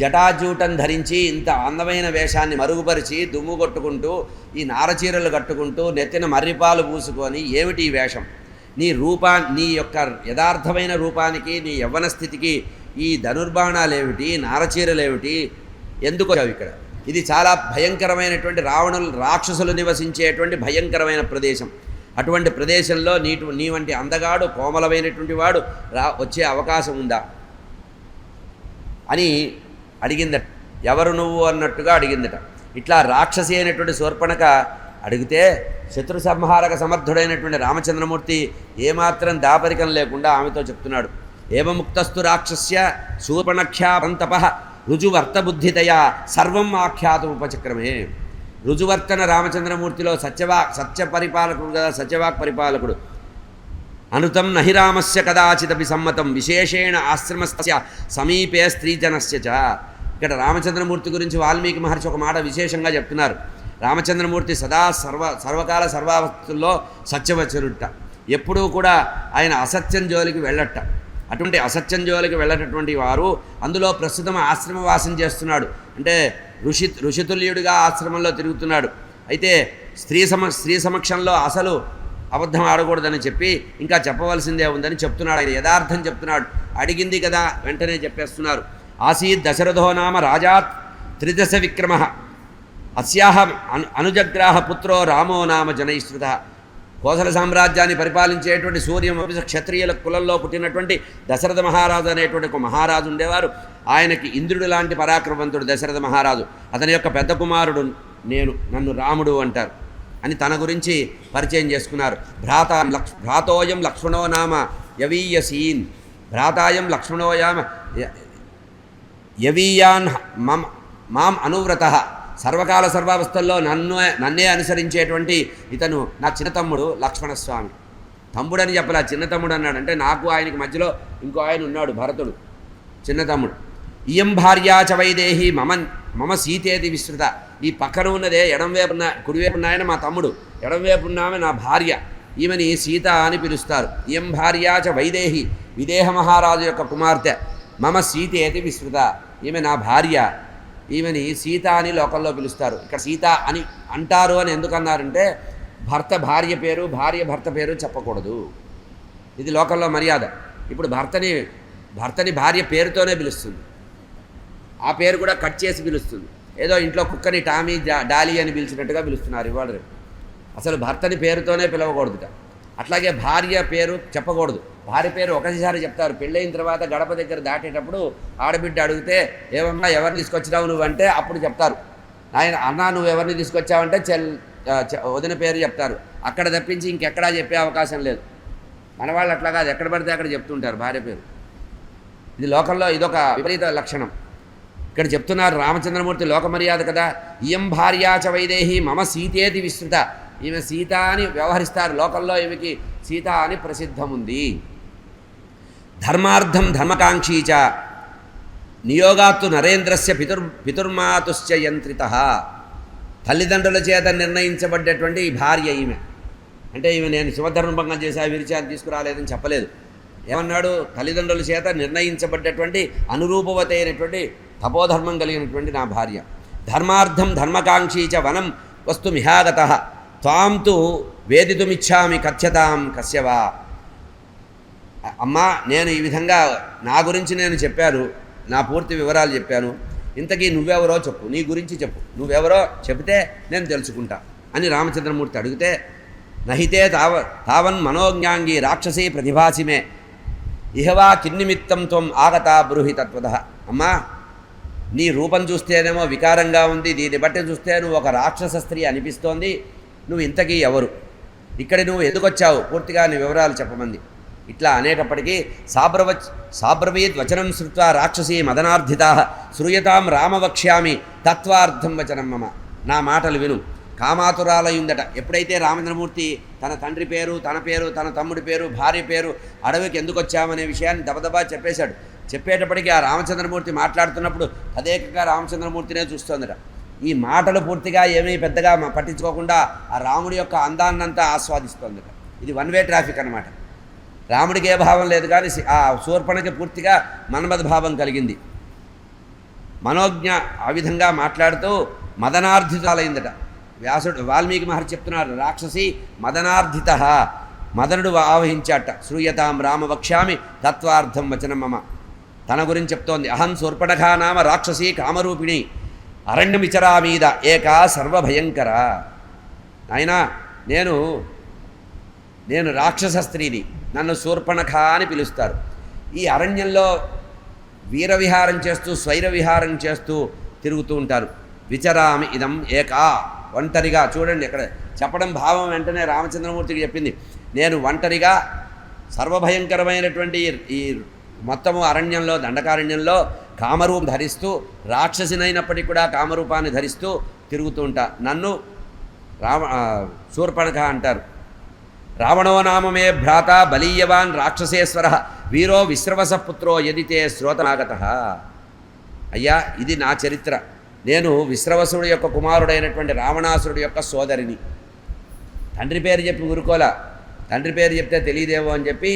జటాజూటం ధరించి ఇంత అందమైన వేషాన్ని మరుగుపరిచి దుమ్ము కొట్టుకుంటూ ఈ నారచీరలు కట్టుకుంటూ నెత్తిన మర్రిపాలు పూసుకొని ఏమిటి ఈ వేషం? నీ రూపా నీ యొక్క యథార్థమైన రూపానికి నీ యవ్వన స్థితికి ఈ ధనుర్బాణాలేమిటి నారచీరలేమిటి ఎందుకు ఇక్కడ? ఇది చాలా భయంకరమైనటువంటి రావణులు రాక్షసులు నివసించేటువంటి భయంకరమైన ప్రదేశం. అటువంటి ప్రదేశంలో నీటు నీ వంటి అందగాడు కోమలమైనటువంటి వాడు రా వచ్చే అవకాశం ఉందా? అని అడిగిందట. ఎవరు నువ్వు అన్నట్టుగా అడిగిందట. ఇట్లా రాక్షసి అయినటువంటి శూర్పణక అడిగితే శత్రు సంహారక సమర్థుడైనటువంటి రామచంద్రమూర్తి ఏమాత్రం దాపరికం లేకుండా ఆమెతో చెప్తున్నాడు. ఏమముక్తస్తు రాక్షస్య శూర్పణఖ్యాపంతప రుజువర్తబుద్ధితయా సర్వం ఆఖ్యాతం ఉపచక్రమే. రుజువర్తన రామచంద్రమూర్తిలో సత్యవా సత్య పరిపాలకుడు కదా సత్యవాక్ పరిపాలకుడు. అనుతం నహిరామస్య కదాచిదపి సమ్మతం విశేషేణ ఆశ్రమస్య సమీపే స్త్రీజనస్య చ. ఇక్కడ రామచంద్రమూర్తి గురించి వాల్మీకి మహర్షి ఒక మాట విశేషంగా చెప్తున్నారు. రామచంద్రమూర్తి సదా సర్వ సర్వకాల సర్వావస్థల్లో సత్యవచనుట ఎప్పుడూ కూడా ఆయన అసత్యం జోలికి వెళ్ళట అటువంటి అసత్యం జోలికి వెళ్ళటటువంటి వారు అందులో ప్రస్తుతం ఆశ్రమవాసం చేస్తున్నాడు. అంటే ఋషి ఋషితుల్యుడిగా ఆశ్రమంలో తిరుగుతున్నాడు. అయితే స్త్రీ సమ స్త్రీ సమక్షంలో అసలు అబద్ధం ఆడకూడదని చెప్పి ఇంకా చెప్పవలసిందే ఉందని చెప్తున్నాడు. ఆయన యథార్థం చెప్తున్నాడు. అడిగింది కదా వెంటనే చెప్పేస్తున్నారు. ఆసీద్ దశరథో నామ రాజాత్ త్రిదశ విక్రమ. అస్యాహ అను అనుజగ్రాహ పుత్రో రామో నామ జనైశ్రుత. కోసల సామ్రాజ్యాన్ని పరిపాలించేటువంటి సూర్యవంశ క్షత్రియుల కులంలో పుట్టినటువంటి దశరథ మహారాజు అనేటువంటి ఒక మహారాజు ఉండేవారు. ఆయనకి ఇంద్రుడు లాంటి పరాక్రమవంతుడు దశరథ మహారాజు. అతని యొక్క పెద్ద కుమారుడు నేను నన్ను రాముడు అంటారు. అని తన గురించి పరిచయం చేసుకున్నారు. భ్రాత లక్ష్ భ్రాతోయం లక్ష్మణో నామ యవీయసీన్. భ్రాతాయం లక్ష్మణోయామ యవీయాన్ మమ్ మాం అనువ్రత. సర్వకాల సర్వావస్థల్లో నన్ను నన్నే అనుసరించేటువంటి ఇతను నా చిన్న తమ్ముడు లక్ష్మణస్వామి. తమ్ముడని చెప్పలే చిన్న తమ్ముడు అన్నాడు. అంటే నాకు ఆయనకి మధ్యలో ఇంకో ఆయన ఉన్నాడు భరతుడు. చిన్న తమ్ముడు ఇయం భార్యా చవైదేహి వైదేహి మమ మమ సీతేది విస్తృత. ఈ పక్కన ఉన్నదే ఎడంవైపు ఉన్న కుడివైపు ఉన్నాయని మా తమ్ముడు. ఎడంవైపు ఉన్న నా భార్య. ఈమెని సీత అని పిలుస్తారు. ఇయం భార్యా చ వైదేహి విదేహ మహారాజు యొక్క కుమార్తె. మమ సీతేతి విస్తృత. ఈమె నా భార్య. ఈమెని సీత అని లోకల్లో పిలుస్తారు. ఇక్కడ సీత అని అంటారు అని ఎందుకన్నారంటే భర్త భార్య పేరు భార్య భర్త పేరు చెప్పకూడదు. ఇది లోకల్లో మర్యాద. ఇప్పుడు భర్తని భర్తని భార్య పేరుతోనే పిలుస్తుంది. ఆ పేరు కూడా కట్ చేసి పిలుస్తుంది. ఏదో ఇంట్లో కుక్కని టామీ డాలీ అని పిలిచినట్టుగా పిలుస్తున్నారు ఇవాళ రేపు. అసలు భర్తని పేరుతోనే పిలవకూడదుట. అట్లాగే భార్య పేరు చెప్పకూడదు. భార్య పేరు ఒకసారి చెప్తారు. పెళ్ళైన తర్వాత గడప దగ్గర దాటేటప్పుడు ఆడబిడ్డ అడిగితే ఏమమ్మా ఎవరిని తీసుకొచ్చినావు నువ్వు? అంటే అప్పుడు చెప్తారు. ఆయన అన్నా నువ్వు ఎవరిని తీసుకొచ్చావంటే చెల్ వదిన పేరు చెప్తారు. అక్కడ తప్పించి ఇంకెక్కడా చెప్పే అవకాశం లేదు. మన వాళ్ళు అట్లా కాదు. ఎక్కడ పడితే అక్కడ చెప్తుంటారు భార్య పేరు. ఇది లోకంలో ఇదొక విపరీత లక్షణం. ఇక్కడ చెప్తున్నారు రామచంద్రమూర్తి లోక మర్యాద కదా. ఇయం భార్యాచ వైదేహి మమ సీతేతి విస్తృత. ఈమె సీత అని వ్యవహరిస్తారు. లోకల్లో ఈమెకి సీత అని ప్రసిద్ధముంది. ధర్మార్థం ధర్మకాంక్షీచ నియోగాత్తు నరేంద్రస్య పితుర్ పితుర్మాతుశ్చ యంత్రిత. తల్లిదండ్రుల చేత నిర్ణయించబడ్డటువంటి ఈ భార్య ఈమె. అంటే ఈమె నేను శివధర్మభంగం చేశా విరిచాను తీసుకురాలేదని చెప్పలేదు. ఏమన్నాడు? తల్లిదండ్రుల చేత నిర్ణయించబడ్డటువంటి అనురూపవతి అయినటువంటి తపోధర్మం కలిగినటువంటి నా భార్య. ధర్మార్థం ధర్మకాంక్షీ చ వనం వస్తు మిహాగత త్వాం తు వేదితుమిచ్చామి కథ్యతాం కశ్యవా. అమ్మా నేను ఈ విధంగా నా గురించి నేను చెప్పాను నా పూర్తి వివరాలు చెప్పాను. ఇంతకీ నువ్వెవరో చెప్పు నీ గురించి చెప్పు. నువ్వెవరో చెబితే నేను తెలుసుకుంటా అని రామచంద్రమూర్తి అడిగితే నహితే తావ తావన్ మనోజ్ఞాంగి రాక్షసీ ప్రతిభాసిమే. ఇహవా కిన్నిమిత్తం త్వం ఆగతా బ్రూహి తత్వత అమ్మా నీ రూపం చూస్తేనేమో వికారంగా ఉంది దీన్ని బట్టి చూస్తే నువ్వు ఒక రాక్షస స్త్రీ అనిపిస్తోంది. నువ్వు ఇంతకీ ఎవరు? ఇక్కడ నువ్వు ఎందుకు వచ్చావు? పూర్తిగా నీ వివరాలు చెప్పమంది. ఇట్లా అనేటప్పటికీ సాబ్రవ సాబ్రవీద్ వచనం శృత్వా రాక్షసీ మదనార్థిత శ్రూయతాం రామవక్ష్యామి తత్వార్థం వచనం మమ. నా మాటలు విను. కామాతురాలయుందట ఎప్పుడైతే రామచంద్రమూర్తి తన తండ్రి పేరు తన పేరు తన తమ్ముడి పేరు భార్య పేరు అడవికి ఎందుకు వచ్చామనే విషయాన్ని దబదబా చెప్పేశాడు. చెప్పేటప్పటికీ ఆ రామచంద్రమూర్తి మాట్లాడుతున్నప్పుడు తదేకంగా రామచంద్రమూర్తినే చూస్తోందట. ఈ మాటలు పూర్తిగా ఏమీ పెద్దగా పట్టించుకోకుండా ఆ రాముడి యొక్క అందాన్నంతా ఆస్వాదిస్తుంది. ఇది వన్ వే ట్రాఫిక్ అన్నమాట. రాముడికి ఏ భావం లేదు కానీ ఆ శూర్పణకి పూర్తిగా మన్మథ భావం కలిగింది. మనోజ్ఞ ఆ విధంగా మాట్లాడుతూ మదనార్థితాలైందట వ్యాసుడు వాల్మీకి మహర్షి చెప్తున్నారు రాక్షసి మదనార్థిత మదనుడు ఆవహించాట శ్రూయతాం రామ వక్ష్యామి తత్వార్థం వచనం మమ. తన గురించి చెప్తోంది అహం సూర్పణఖా నామ రాక్షసి కామరూపిణి. అరణ్యమిచరా మీద ఏకా సర్వభయంకర. నాయనా నేను నేను రాక్షస స్త్రీని నన్ను శూర్పణఖ అని పిలుస్తారు. ఈ అరణ్యంలో వీరవిహారం చేస్తూ స్వైర విహారం చేస్తూ తిరుగుతూ ఉంటారు. విచరామి ఇదం ఏకా. ఒంటరిగా చూడండి ఇక్కడ చెప్పడం భావం వెంటనే రామచంద్రమూర్తికి చెప్పింది. నేను ఒంటరిగా సర్వభయంకరమైనటువంటి ఈ మొత్తము అరణ్యంలో దండకారణ్యంలో కామరూపం ధరిస్తూ రాక్షసినైనప్పటికీ కూడా కామరూపాన్ని ధరిస్తూ తిరుగుతూ ఉంటా. నన్ను రామ శూర్పణఖ అంటారు. రావణో నామమే భ్రాత బలీయవాన్ రాక్షసేశ్వర వీరో విశ్రవస పుత్రో యదితే శ్రోతనాగత. అయ్యా ఇది నా చరిత్ర. నేను విశ్రవసుడి యొక్క కుమారుడైనటువంటి రావణాసురుడి యొక్క సోదరిని. తండ్రి పేరు చెప్పి ఊరుకోలా. తండ్రి పేరు చెప్తే తెలియదేమో అని చెప్పి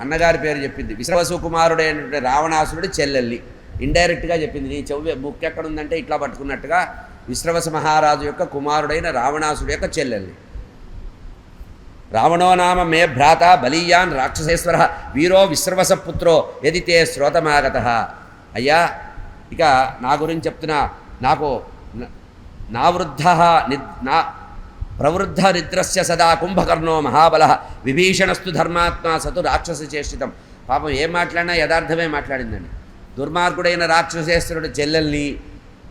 అన్నగారి పేరు చెప్పింది. విశ్వసుకుమారుడైనటువంటి రావణాసురుడి చెల్లెల్లి. ఇండైరెక్ట్గా చెప్పింది. నీ చెవి బుక్ ఎక్కడ ఉందంటే ఇట్లా పట్టుకున్నట్టుగా విశ్రవస మహారాజు యొక్క కుమారుడైన రావణాసుడి యొక్క చెల్లెల్ని రావణో నామ మే భ్రాత బలీయాన్ రాక్షసేశ్వర వీరో విశ్రవస పుత్రో తే శ్రోతమాగత. అయ్యా ఇక నా గురించి చెప్తున్నా. నాకు నా వృద్ధ నిద్ నా ప్రవృద్ధ నిద్రస్య సదా కుంభకర్ణో మహాబల. విభీషణస్తు ధర్మాత్మా సతు రాక్షస చేష్టితం. పాపం ఏం మాట్లాడినా యథార్థమే మాట్లాడిందండి. దుర్మార్గుడైన రాక్షసేశ్వరుడు చెల్లెల్ని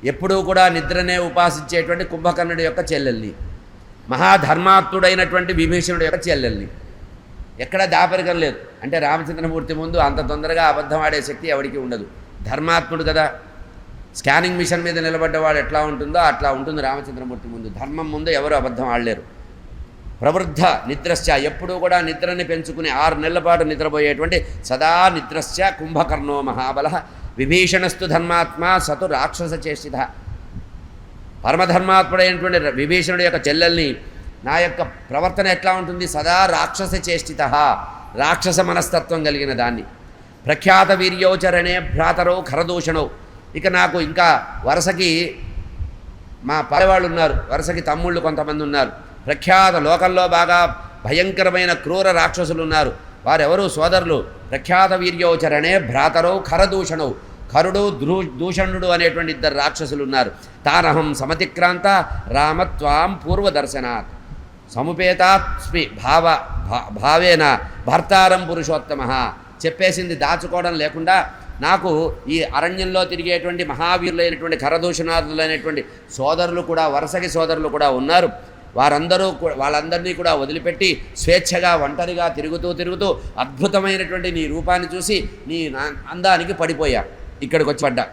ఎప్పుడూ కూడా నిద్రనే ఉపాసించేటువంటి కుంభకర్ణుడి యొక్క చెల్లెల్ని మహాధర్మాత్ముడైనటువంటి విభీషణుడి యొక్క చెల్లెల్ని. ఎక్కడ దాపరికం లేదు. అంటే రామచంద్రమూర్తి ముందు అంత తొందరగా అబద్ధం ఆడే శక్తి ఎవడికి ఉండదు. ధర్మాత్ముడు కదా. స్కానింగ్ మిషన్ మీద నిలబడ్డవాడు ఎట్లా ఉంటుందో అట్లా ఉంటుంది రామచంద్రమూర్తి ముందు. ధర్మం ముందు ఎవరు అబద్ధం ఆడలేరు. ప్రవృద్ధ నిద్రశ్చ ఎప్పుడూ కూడా నిద్రని పెంచుకుని ఆరు నెలల పాటు నిద్రపోయేటువంటి సదా నిద్రశ్చ కుంభకర్ణో మహాబల. విభీషణస్తు ధర్మాత్మ సతు రాక్షస చేష్టిత. పరమధర్మాత్ముడైనటువంటి విభీషణుడి యొక్క చెల్లెల్ని నా యొక్క ప్రవర్తన ఎట్లా ఉంటుంది? సదా రాక్షస చేష్టిత. రాక్షస మనస్తత్వం కలిగిన దాన్ని. ప్రఖ్యాత వీర్యోచరణే భ్రాతరో ఖరదూషణో. ఇక నాకు ఇంకా వరుసకి మా పల్లెవాళ్ళు ఉన్నారు వరుసకి తమ్ముళ్ళు కొంతమంది ఉన్నారు. ప్రఖ్యాత లోకంలో బాగా భయంకరమైన క్రూర రాక్షసులు ఉన్నారు. వారెవరు? సోదరులు. ప్రఖ్యాత వీర్యోచరణే భ్రాతరవు ఖరదూషణవు ఖరుడు ద్రూ దూషణుడు అనేటువంటి ఇద్దరు రాక్షసులు ఉన్నారు. తానహం సమతిక్రాంత రామత్వాం పూర్వదర్శనాత్. సముపేతాస్మి భావ భా- భావేన భర్తారం పురుషోత్తమ. చెప్పేసింది దాచుకోవడం లేకుండా నాకు ఈ అరణ్యంలో తిరిగేటువంటి మహావీరులైనటువంటి ఖరదూషణాదులైనటువంటి సోదరులు కూడా వరుసకి సోదరులు కూడా ఉన్నారు. వారందరూ వాళ్ళందరినీ కూడా వదిలిపెట్టి స్వేచ్ఛగా ఒంటరిగా తిరుగుతూ తిరుగుతూ అద్భుతమైనటువంటి నీ రూపాన్ని చూసి నీ నా- అందానికి పడిపోయా. ఇక్కడికి వచ్చి పడ్డా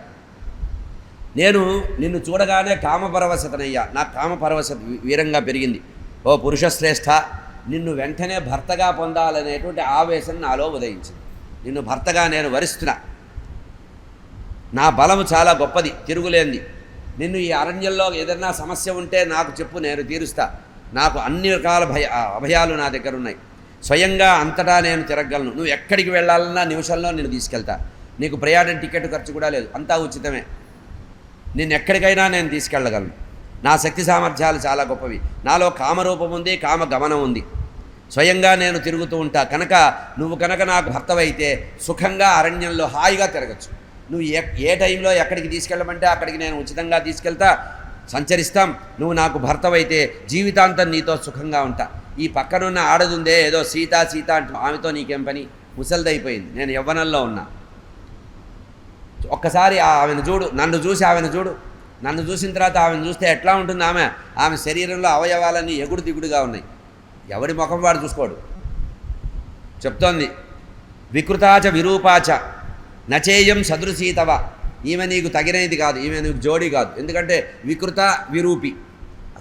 నేను నిన్ను చూడగానే కామపరవశతనయ్యా. నా కామపరవశత వీరంగా పెరిగింది. ఓ పురుషశ్రేష్ఠ నిన్ను వెంటనే భర్తగా పొందాలనేటువంటి ఆవేశం నాలో ఉదయించింది. నిన్ను భర్తగా నేను వరిస్తున్నా. నా బలము చాలా గొప్పది తిరుగులేంది నిన్ను ఈ అరణ్యంలో ఏదైనా సమస్య ఉంటే నాకు చెప్పు నేను తీరుస్తా. నాకు అన్ని రకాల భయ అభయాలు నా దగ్గర ఉన్నాయి. స్వయంగా అంతటా నేను తిరగలను. నువ్వు ఎక్కడికి వెళ్ళాలన్నా నిమిషంలో నేను తీసుకెళ్తా. నీకు ప్రయాణం టికెట్ ఖర్చు కూడా లేదు. అంతా ఉచితమే. నేను ఎక్కడికైనా నేను తీసుకెళ్ళగలను. నా శక్తి సామర్థ్యాలు చాలా గొప్పవి. నాలో కామరూపం ఉంది కామ గమనం ఉంది. స్వయంగా నేను తిరుగుతూ ఉంటా. కనుక నువ్వు కనుక నాకు భర్తవైతే సుఖంగా అరణ్యంలో హాయిగా తిరగచ్చు. నువ్వు ఏ ఏ టైంలో ఎక్కడికి తీసుకెళ్ళమంటే అక్కడికి నేను ఉచితంగా తీసుకెళ్తా సంచరిస్తాం. నువ్వు నాకు భర్తవైతే జీవితాంతం నీతో సుఖంగా ఉంటా. ఈ పక్కనున్న ఆడదుందే ఏదో సీత సీత అంటూ ఆమెతో నీకేం పని? ముసలిదైపోయింది. నేను యవ్వనంలో ఉన్నా. ఒక్కసారి ఆమెను చూడు నన్ను చూసి ఆమెను చూడు. నన్ను చూసిన తర్వాత ఆమెను చూస్తే ఎట్లా ఉంటుంది ఆమె? ఆమె శరీరంలో అవయవాలన్నీ ఎగుడు దిగుడుగా ఉన్నాయి. ఎవడి ముఖం వాడు చూసుకోడు. చెప్తోంది. వికృతాచ విరూపాచ. నచేయం సదృశీతవ ఈమె నీకు తగినది కాదు ఈమె నీకు జోడి కాదు. ఎందుకంటే వికృత విరూపి.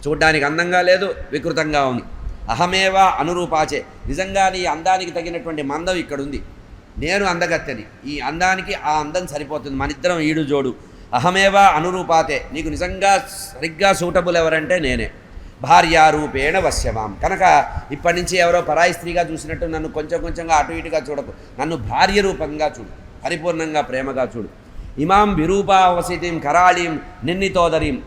చూడ్డానికి అందంగా లేదు వికృతంగా ఉంది. అహమేవ అనురూపాచే. నిజంగా నీ అందానికి తగినటువంటి మందం ఇక్కడ ఉంది నేను అందగత్తెని. ఈ అందానికి ఆ అందం సరిపోతుంది. మనిద్దరం ఈడు జోడు. అహమేవ అనురూపాతే. నీకు నిజంగా సరిగ్గా సూటబుల్ ఎవరంటే నేనే. భార్యారూపేణ వశ్యమాం కనుక ఇప్పటి నుంచి ఎవరో పరాయి స్త్రీగా చూసినట్టు నన్ను కొంచెం కొంచెంగా అటు ఇటుగా చూడకు. నన్ను భార్య రూపంగా చూడు. పరిపూర్ణంగా ప్రేమగా చూడు. ఇమాం విరూపావసితిం కరాళీం నిన్నితోదరీం.